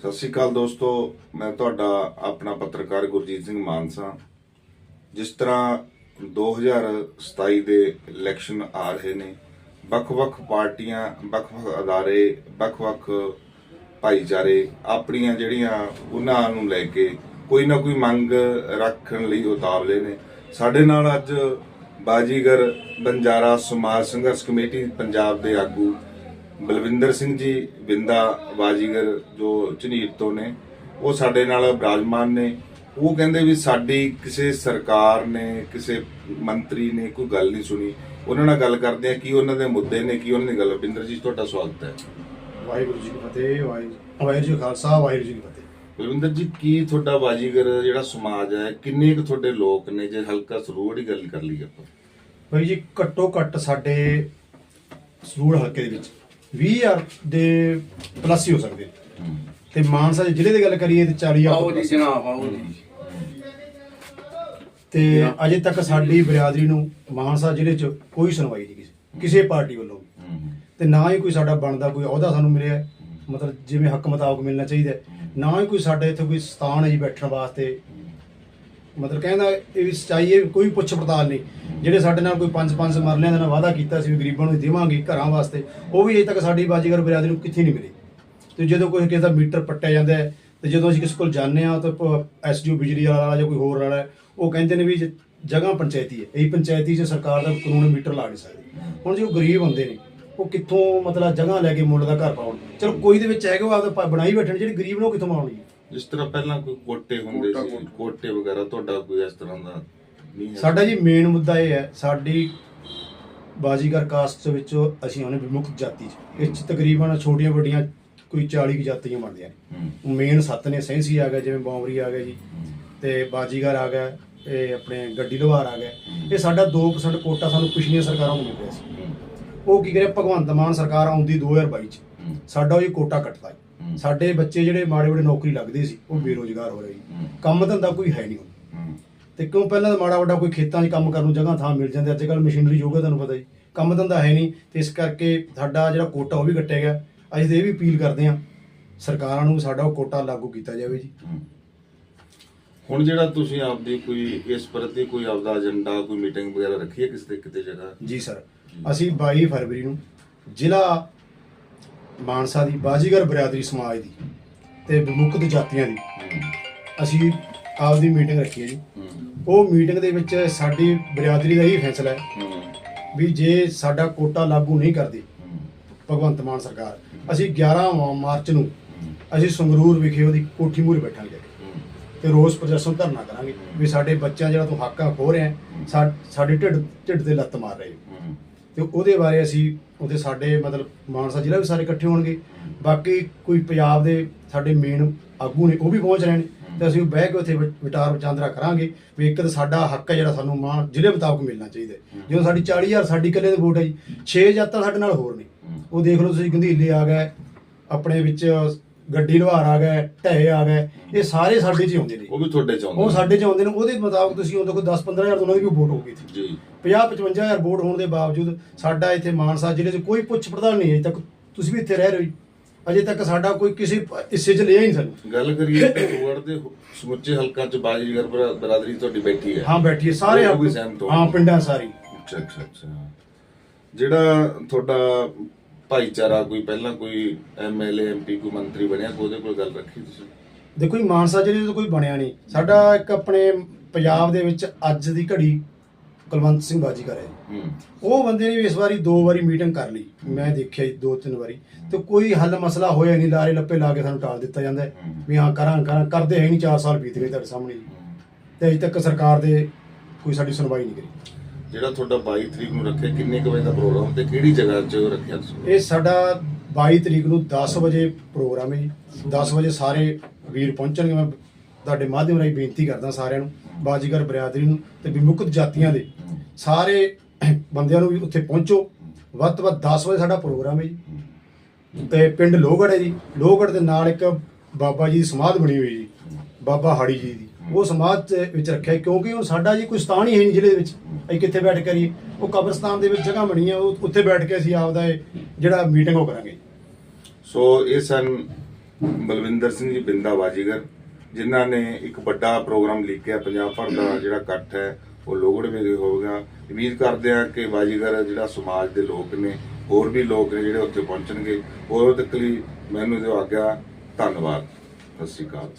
ਸਤਿ ਸ਼੍ਰੀ ਅਕਾਲ ਦੋਸਤੋ, ਮੈਂ ਤੁਹਾਡਾ ਆਪਣਾ ਪੱਤਰਕਾਰ ਗੁਰਜੀਤ ਸਿੰਘ ਮਾਨਸਾ। ਜਿਸ ਤਰ੍ਹਾਂ 2027 ਦੇ ਇਲੈਕਸ਼ਨ ਆ ਰਹੇ ਨੇ, ਵੱਖ-ਵੱਖ ਪਾਰਟੀਆਂ, ਵੱਖ-ਵੱਖ ਅਦਾਰੇ, ਵੱਖ-ਵੱਖ ਭਾਈਚਾਰੇ ਆਪਣੀਆਂ ਜਿਹੜੀਆਂ ਉਹਨਾਂ ਨੂੰ ਲੈ ਕੇ ਕੋਈ ਨਾ ਕੋਈ ਮੰਗ ਰੱਖਣ ਲਈ ਉਤਾਵਲੇ ਨੇ। ਸਾਡੇ ਨਾਲ ਅੱਜ ਬਾਜੀਗਰ ਬੰਜਾਰਾ ਸਮਾਜ ਸੰਘਰਸ਼ ਕਮੇਟੀ, ਪੰਜਾਬ ਦੇ ਆਗੂ ਬਲਵਿੰਦਰ ਸਿੰਘ ਜੀ ਬਿੰਦਾ ਬਾਜੀਗਰ ਜੋ ਝਨੀਰ ਤੋਂ ਨੇ ਉਹ ਸਾਡੇ ਨਾਲ ਬਿਰਾਜਮਾਨ ਨੇ। ਉਹ ਕਹਿੰਦੇ ਵੀ ਸਾਡੀ ਕਿਸੇ ਸਰਕਾਰ ਨੇ ਕਿਸੇ ਮੰਤਰੀ ਨੇ ਕੋਈ ਗੱਲ ਨਹੀਂ ਸੁਣੀ। ਉਹਨਾਂ ਨਾਲ ਗੱਲ ਕਰਦੇ ਆ ਕੀ ਉਹਨਾਂ ਦੇ ਮੁੱਦੇ ਨੇ ਕੀ ਉਹਨਾਂ ਦੀ ਗੱਲ। ਬਿੰਦਰ ਜੀ ਤੁਹਾਡਾ ਸਵਾਗਤ ਹੈ। ਵਾਹਿਗੁਰੂ ਜੀ ਕੀ ਫਤਿਹ ਵਾਹਿਗੁਰੂ ਜੀ ਖਾਲਸਾ ਵਾਹਿਗੁਰੂ ਜੀ ਕੀ ਫਤਿਹ। ਬਲਵਿੰਦਰ ਜੀ ਕੀ ਤੁਹਾਡਾ ਬਾਜੀਗਰ ਜਿਹੜਾ ਸਮਾਜ ਹੈ ਕਿੰਨੇ ਕੁ ਤੁਹਾਡੇ ਲੋਕ ਨੇ? ਜੇ ਹਲਕਾ ਸਰੂੜ ਦੀ ਗੱਲ ਕਰ ਲਈ ਆਪਾਂ। ਭਾਈ ਜੀ ਘੱਟੋ ਘੱਟ ਸਾਡੇ ਸਰੂੜ ਹਲਕੇ ਦੇ ਵਿੱਚ 20000 ਦੇ ਪਲੱਸ ਹੀ ਹੋ ਸਕਦੇ। ਤੇ ਮਾਨਸਾ ਦੇ ਜ਼ਿਲ੍ਹੇ ਦੀ ਗੱਲ ਕਰੀਏ ਤੇ 40000 ਆਓ ਜੀ ਜਨਾਬ ਆਓ ਜੀ ਤੇ ਅਜੇ ਤੱਕ ਸਾਡੀ ਬਰਾਦਰੀ ਨੂੰ ਮਾਨਸਾ ਜ਼ਿਲ੍ਹੇ 'ਚ ਕੋਈ ਸੁਣਵਾਈ ਨਹੀਂ ਕਿਸੇ ਕਿਸੇ ਪਾਰਟੀ ਵੱਲੋਂ ਤੇ ਨਾ ਹੀ ਕੋਈ ਸਾਡਾ ਬਣਦਾ ਕੋਈ ਅਹੁਦਾ ਸਾਨੂੰ ਮਿਲਿਆ। ਮਤਲਬ ਜਿਵੇਂ ਹੱਕ ਮੁਤਾਬਕ ਮਿਲਣਾ ਚਾਹੀਦਾ। ਨਾ ਹੀ ਕੋਈ ਸਾਡੇ ਇੱਥੇ ਕੋਈ ਸਥਾਨ ਹੈ ਜੀ ਬੈਠਣ ਵਾਸਤੇ ਮਤਲਬ ਕਹਿੰਦਾ ਇਹ ਵੀ ਸਚਾਈ ਹੈ ਕੋਈ ਪੁੱਛ ਪੜਤਾਲ ਨਹੀਂ। ਜਿਹੜੇ ਸਾਡੇ ਨਾਲ ਕੋਈ ਪੰਜ ਪੰਜ ਮਰਲਿਆਂ ਦਾ ਨਾਲ ਵਾਅਦਾ ਕੀਤਾ ਸੀ ਵੀ ਗਰੀਬਾਂ ਨੂੰ ਦੇਵਾਂਗੇ ਘਰਾਂ ਵਾਸਤੇ, ਉਹ ਵੀ ਅਜੇ ਤੱਕ ਸਾਡੀ ਬਾਜੀਗਰ ਬਰਾਦਰੀ ਨੂੰ ਕਿੱਥੇ ਨਹੀਂ ਮਿਲੀ। ਤੇ ਜਦੋਂ ਕੋਈ ਕਿਸੇ ਦਾ ਮੀਟਰ ਪੱਟਿਆ ਜਾਂਦਾ ਹੈ, ਤੇ ਜਦੋਂ ਅਸੀਂ ਕਿਸੇ ਕੋਲ ਜਾਂਦੇ ਆ ਤਾਂ ਐਸਡੀਓ ਬਿਜਲੀ ਵਾਲਾ ਜਾਂ ਕੋਈ ਹੋਰ ਵਾਲਾ ਉਹ ਕਹਿੰਦੇ ਨੇ ਵੀ ਜਗ੍ਹਾ ਪੰਚਾਇਤੀ ਹੈ। ਇਹ ਪੰਚਾਇਤੀ 'ਚ ਸਰਕਾਰ ਦਾ ਕਾਨੂੰਨ ਮੀਟਰ ਲਾ ਨਹੀਂ ਸਕਦੀ। ਹੁਣ ਜੇ ਉਹ ਗਰੀਬ ਹੁੰਦੇ ਨੇ, ਉਹ ਕਿੱਥੋਂ ਮਤਲਬ ਜਗ੍ਹਾ ਲੈ ਕੇ ਮੁੱਲ ਦਾ ਘਰ ਪਾਉਣ? ਚਲੋ ਕੋਈ ਦੇ ਵਿੱਚ ਹੈਗਾ ਉਹ ਆਪਦਾ ਬਣਾਈ ਬੈਠਣ, ਜਿਹੜੇ ਗਰੀਬ ਨੇ ਉਹ ਕਿੱਥੋਂ ਬਣਾਉਣਗੇ ਜਿਸ ਤਰ੍ਹਾਂ ਪਹਿਲਾਂ ਕੋਈ ਕੋਟੇ ਹੁੰਦੇ ਸੀ ਕੋਟੇ। ਵਗੈਰਾ ਤੁਹਾਡਾ ਕੋਈ ਇਸ ਤਰ੍ਹਾਂ ਦਾ ਨਹੀਂ ਹੈ? ਸਾਡਾ ਜੀ ਮੇਨ ਮੁੱਦਾ ਇਹ ਹੈ ਸਾਡੀ ਬਾਜੀਗਰ ਕਾਸਟ ਦੇ ਵਿੱਚੋਂ ਅਸੀਂ ਉਹਨੇ ਵਿਮੁਕਤ ਜਾਤੀ ਚ। ਇਸ ਚ ਤਕਰੀਬਨ ਛੋਟੀਆਂ ਵੱਡੀਆਂ ਕੋਈ 40 ਕੁ ਜਾਤੀਆਂ ਬਣਦੀਆਂ ਨੇ। ਹੂੰ, ਮੇਨ ਸੱਤ ਨੇ ਸੈਂਸੀ ਆ ਗਿਆ ਜਿਵੇਂ ਬੌਂਵਰੀ ਆ ਗਿਆ ਜੀ ਤੇ ਬਾਜੀਗਰ ਆ ਗਿਆ ਇਹ ਆਪਣੇ ਗੱਡੀ ਲੋਹਾਰ ਆ ਗਿਆ। ਇਹ ਸਾਡਾ 2% ਕੋਟਾ ਸਾਨੂੰ ਪਿਛਲੀਆਂ ਸਰਕਾਰਾਂ ਨੂੰ ਮਿਲ ਰਿਹਾ ਸੀ। ਹੂੰ, ਉਹ ਕੀ ਕਰਿਆ ਭਗਵੰਤ ਮਾਨ ਸਰਕਾਰ ਆਉਂਦੀ 2022 ਚ। ਹੂੰ, ਸਾਡਾ ਉਹ ਜੀ ਕੋਟਾ ਕੱਟਦਾ ਜੀ। ਸਾਡੇ ਬੱਚੇ ਜਿਹੜੇ ਮਾੜੇ ਮਾੜੇ ਨੌਕਰੀ ਲੱਗਦੇ ਸੀ ਉਹ ਬੇਰੋਜ਼ਗਾਰ ਹੋ ਰਹੇ ਜੀ। ਕੰਮ ਧੰਦਾ ਕੋਈ ਹੈ ਨਹੀਂ ਹੁਣ। ਤੇ ਕਿਉਂ ਪਹਿਲਾਂ ਤਾਂ ਮਾੜਾ ਵੱਡਾ ਕੋਈ ਖੇਤਾਂ 'ਚ ਕੰਮ ਕਰਨ ਨੂੰ ਜਗ੍ਹਾ ਥਾਂ ਮਿਲ ਜਾਂਦੀ ਅੱਜ ਕੱਲ ਮਸ਼ੀਨਰੀ ਯੁੱਗ ਹੈ ਤੁਹਾਨੂੰ ਪਤਾ ਜੀ ਕੰਮ ਧੰਦਾ ਹੈ ਨਹੀਂ ਤੇ ਇਸ ਕਰਕੇ ਸਾਡਾ ਜਿਹੜਾ ਕੋਟਾ ਉਹ ਵੀ ਕੱਟਿਆ ਗਿਆ। ਅਸੀਂ ਤੇ ਇਹ ਵੀ ਅਪੀਲ ਕਰਦੇ ਹਾਂ ਸਰਕਾਰਾਂ ਨੂੰ ਸਾਡਾ ਉਹ ਕੋਟਾ ਲਾਗੂ ਕੀਤਾ ਜਾਵੇ ਜੀ। ਹੂੰ। ਹੁਣ ਜਿਹੜਾ ਤੁਸੀਂ ਆਪਦੀ ਕੋਈ ਇਸ ਪ੍ਰਤੀ ਕੋਈ ਆਪਦਾ ਏਜੰਡਾ ਕੋਈ ਮੀਟਿੰਗ ਵਗੈਰਾ ਰੱਖੀ ਹੈ ਕਿਸੇ ਤੇ ਕਿਤੇ ਜਗ੍ਹਾ? ਜੀ ਸਰ ਅਸੀਂ 22 ਫਰਵਰੀ ਨੂੰ ਜ਼ਿਲ੍ਹਾ ਮਾਨਸਾ ਦੀ ਬਾਜੀਗਰ ਬਰਾਦਰੀ ਸਮਾਜ ਦੀ ਤੇ ਵਿਮੁਕਤ ਜਾਤੀਆਂ ਦੀ। ਹੂੰ, ਅਸੀਂ ਆਪਦੀ ਮੀਟਿੰਗ ਰੱਖੀ ਹੈ ਜੀ। ਹੂੰ, ਉਹ ਮੀਟਿੰਗ ਦੇ ਵਿੱਚ ਸਾਡੀ ਬਰਾਦਰੀ ਦਾ ਇਹ ਫੈਸਲਾ ਹੈ ਹੂੰ, ਵੀ ਜੇ ਸਾਡਾ ਕੋਟਾ ਲਾਗੂ ਨਹੀਂ ਕਰਦੀ ਹੂੰ, ਭਗਵੰਤ ਮਾਨ ਸਰਕਾਰ ਅਸੀਂ 11 ਮਾ- ਮਾਰਚ ਨੂੰ ਅਸੀਂ ਸੰਗਰੂਰ ਵਿਖੇ ਉਹਦੀ ਕੋਠੀ ਮੂਹਰੇ ਬੈਠਾਂਗੇ ਹੂੰ, ਤੇ ਰੋਸ ਪ੍ਰਦਰਸ਼ਨ ਧਰਨਾ ਕਰਾਂਗੇ ਵੀ ਸਾਡੇ ਬੱਚਿਆਂ ਜਿਹੜਾ ਤੂੰ ਹੱਕਾਂ ਖੋ ਰਿਹਾ ਸਾਡੇ ਢਿੱਡ ਢਿੱਡ ਤੇ ਲੱਤ ਮਾਰ ਰਹੇ। ਹੋ। ਹੂੰ, ਤੇ ਉਹਦੇ ਬਾਰੇ ਅਸੀਂ ਉਹਦੇ ਸਾਡੇ ਮਤਲਬ ਮਾਨਸਾ ਜ਼ਿਲ੍ਹਾ ਵੀ ਸਾਰੇ ਇਕੱਠੇ ਹੋਣਗੇ। ਬਾਕੀ ਕੋਈ ਪੰਜਾਬ ਦੇ ਸਾਡੇ ਮੇਨ ਆਗੂ ਨੇ ਉਹ ਵੀ ਪਹੁੰਚ ਰਹੇ ਨੇ। ਤੇ ਅਸੀਂ ਬਹਿ ਕੇ ਉੱਥੇ ਵਿਚਾਰ ਵਿਚਾਂਦਰਾ ਕਰਾਂਗੇ ਵੀ ਇੱਕ ਤਾਂ ਸਾਡਾ ਹੱਕ ਹੈ ਜਿਹੜਾ ਸਾਨੂੰ ਮਾਨ ਜ਼ਿਲ੍ਹੇ ਮੁਤਾਬਕ ਮਿਲਣਾ ਚਾਹੀਦਾ। ਜਦੋਂ ਸਾਡੀ 40000 ਸਾਡੀ ਇਕੱਲੇ ਦੀ ਵੋਟ ਹੈ ਜੀ 6 ਜਾਤਾਂ ਸਾਡੇ ਨਾਲ ਹੋਰ ਨੇ। ਉਹ ਦੇਖ ਲਓ ਤੁਸੀਂ ਗੰਧੀਲੇ ਆ ਗਏ ਆਪਣੇ ਵਿੱਚ ਗੱਡੀ ਲੁਹਾਰ ਆ ਗਏ ਢੇ ਆ ਗਏ ਇਹ ਸਾਰੇ ਸਾਡੇ 'ਚ ਹੀ ਆਉਂਦੇ ਨੇ। ਉਹ ਵੀ ਤੁਹਾਡੇ ਚਾਹੁੰਦੇ ਉਹ ਸਾਡੇ 'ਚ ਆਉਂਦੇ ਨੇ ਉਹਦੇ ਮੁਤਾਬਕ ਤੁਸੀਂ ਉਹਦੇ ਕੋਲ 10 15000 ਉਹਨਾਂ ਦੀ ਵੀ ਵੋਟ ਹੋਊਗੀ ਜੀ। 50 55000 ਵੋਟ ਹੋਣ ਦੇ ਬਾਵਜੂਦ ਸਾਡਾ ਇੱਥੇ ਮਾਨਸਾ ਜ਼ਿਲ੍ਹੇ 'ਚ ਕੋਈ ਪੁੱਛ ਪੜਤਾਲ ਨਹੀਂ ਅਜੇ ਤੱਕ। ਤੁਸੀਂ ਵੀ ਇੱਥੇ ਰਹਿ ਰਹੇ ਹੋ। ਅਜੇ ਤੱਕ ਸਾਡਾ ਕੋਈ ਕਿਸੇ ਹਿੱਸੇ 'ਚ ਲਿਆ ਹੀ ਨਹੀਂ ਸਾਨੂੰ। ਗੱਲ ਕਰੀਏ ਵਰਡ ਦੇ ਸਮੁੱਚੇ ਹਲਕਾਂ ਚ ਬਾਜੀਗਰ ਬਰਾ- ਬਰਾਦਰੀ ਤੁਹਾਡੀ ਬੈਠੀ ਹੈ। ਹਾਂ ਸਾਰੇ ਵੀ ਹੱਕ- ਸਹਿਮਤ ਹੋ ਹਾਂ ਪਿੰਡਾਂ ਸਾਰੀ। ਅੱਛਾ ਅੱਛਾ ਅੱਛਾ। ਜਿਹੜਾ ਤੁਹਾਡਾ ਭਾਈਚਾਰਾ ਕੋਈ ਪਹਿਲਾਂ ਕੋਈ ਐਮਐਲਏ ਐਮਪੀ ਕੋਈ ਮੰਤਰੀ ਬਣਿਆ ਕੋਈ ਉਹਦੇ ਕੋਲ ਗੱਲ ਰੱਖੀ ਤੁਸੀਂ? ਦੇਖੋ ਜੀ ਮਾਨਸਾ ਜ਼ਿਲ੍ਹੇ ਤਾਂ ਕੋਈ ਬਣਿਆ ਨਹੀਂ। ਸਾਡਾ ਇੱਕ ਆਪਣੇ ਪੰਜਾਬ ਦੇ ਵਿੱਚ ਅੱਜ ਦੀ ਘੜੀ ਕੁਲਵੰਤ ਸਿੰਘ ਬਾਜੀਗਰ ਹੈ ਹੂੰ। ਉਹ ਬੰਦੇ ਨੇ ਇਸ ਵਾਰੀ ਦੋ ਵਾਰੀ ਮੀਟਿੰਗ ਕਰ ਲਈ। ਮੈਂ ਦੇਖਿਆ ਜੀ ਦੋ ਤਿੰਨ ਵਾਰੀ। ਤੇ ਕੋਈ ਹੱਲ ਮਸਲਾ ਹੋਇਆ ਨਹੀਂ ਲਾਰੇ ਲੱਪੇ ਲਾ ਕੇ ਸਾਨੂੰ ਟਾਲ ਦਿੱਤਾ ਜਾਂਦਾ ਹੈ ਵੀ ਹਾਂ ਕਰਾਂ ਕਰਾਂ। ਕਰਦੇ ਹੈ ਨਹੀਂ 4 ਸਾਲ ਬੀਤ ਗਏ ਤੁਹਾਡੇ ਸਾਹਮਣੇ ਜੀ। ਤੇ ਅਜੇ ਤੱਕ ਸਰਕਾਰ ਦੇ ਕੋਈ ਸਾਡੀ ਸੁਣਵਾਈ ਨਹੀਂ ਕਰੀ। ਜਿਹੜਾ ਤੁਹਾਡਾ 22 ਤਰੀਕ ਨੂੰ ਰੱਖਿਆ ਕਿੰਨੇ ਕੁ ਵਜੇ ਦਾ ਪ੍ਰੋਗਰਾਮ ਤੇ ਕਿਹੜੀ ਜਗ੍ਹਾ 'ਚ ਰੱਖਿਆ ਤੁਸੀਂ? ਇਹ ਸਾਡਾ 22 ਤਰੀਕ ਨੂੰ 10 ਵਜੇ ਪ੍ਰੋਗਰਾਮ ਹੈ ਜੀ। 10 ਵਜੇ ਸਾਰੇ ਵੀਰ ਪਹੁੰਚਣਗੇ। ਮੈਂ ਤੁਹਾਡੇ ਮਾਧਿਅਮ ਰਾਹੀਂ ਬੇਨਤੀ ਕਰਦਾ ਸਾਰਿਆਂ ਨੂੰ ਬਾਜੀਗਰ ਬਰਾਦਰੀ ਨੂੰ ਤੇ ਵਿਮੁਕਤ ਜਾਤੀਆਂ ਦੇ ਸਾਰੇ ਬੰਦਿਆਂ ਨੂੰ ਵੀ ਉੱਥੇ ਪਹੁੰਚੋ। ਵੱਧ ਤੋਂ ਵੱਧ 10 ਵਜੇ ਸਾਡਾ ਪ੍ਰੋਗਰਾਮ ਹੈ ਜੀ। ਤੇ ਪਿੰਡ ਲੋਹਗੜ੍ਹ ਹੈ ਜੀ। ਲੋਹਗੜ੍ਹ ਦੇ ਨਾਲ ਇੱਕ ਬਾਬਾ ਜੀ ਦੀ ਸਮਾਧ ਬਣੀ ਹੋਈ ਜੀ, ਬਾਬਾ ਹਾੜੀ ਜੀ ਦੀ। ਉਹ ਸਮਾਧ ਵਿੱਚ ਰੱਖਿਆ ਕਿਉਂਕਿ ਉਹ ਸਾਡਾ ਜੀ ਕੋਈ ਸਥਾਨ ਹੀ ਹੈ ਨਹੀਂ ਜ਼ਿਲ੍ਹੇ ਦੇ ਵਿੱਚ। ਅਸੀਂ ਕਿੱਥੇ ਬੈਠ ਕਰੀਏ ਉਹ ਕਬਰਸਤਾਨ ਦੇ ਵਿੱਚ ਜਗ੍ਹਾ ਬਣੀ ਹੈ, ਉਹ ਉੱਥੇ ਬੈਠ ਕੇ ਅਸੀਂ ਆਪਦਾ ਇਹ ਜਿਹੜਾ ਮੀਟਿੰਗ ਉਹ ਕਰਾਂਗੇ। ਸੋ ਇਹ ਸਨ ਬਲਵਿੰਦਰ ਸਿੰਘ ਜੀ, ਬਿੰਦਾ ਬਾਜੀਗਰ। ਜਿਨ੍ਹਾਂ ਨੇ ਇੱਕ ਵੱਡਾ ਪ੍ਰੋਗਰਾਮ ਲਿਖਿਆ, ਪੰਜਾਬ ਭਰ ਦਾ ਜਿਹੜਾ ਇਕੱਠ ਹੈ, ਉਹ ਲੋਗੜ ਮੇਰੇ ਹੋਵੇਗਾ। ਉਮੀਦ ਕਰਦੇ ਹਾਂ ਕਿ ਬਾਜੀਗਰ ਜਿਹੜਾ ਸਮਾਜ ਦੇ ਲੋਕ ਨੇ, ਹੋਰ ਵੀ ਲੋਕ ਨੇ ਜਿਹੜੇ ਉੱਥੇ ਪਹੁੰਚਣਗੇ, ਹੋਰ ਤੱਕ ਲਈ ਮੈਨੂੰ ਦਿਓ ਆਗਿਆ। ਧੰਨਵਾਦ। ਸਤਿ ਸ਼੍ਰੀ ਅਕਾਲ।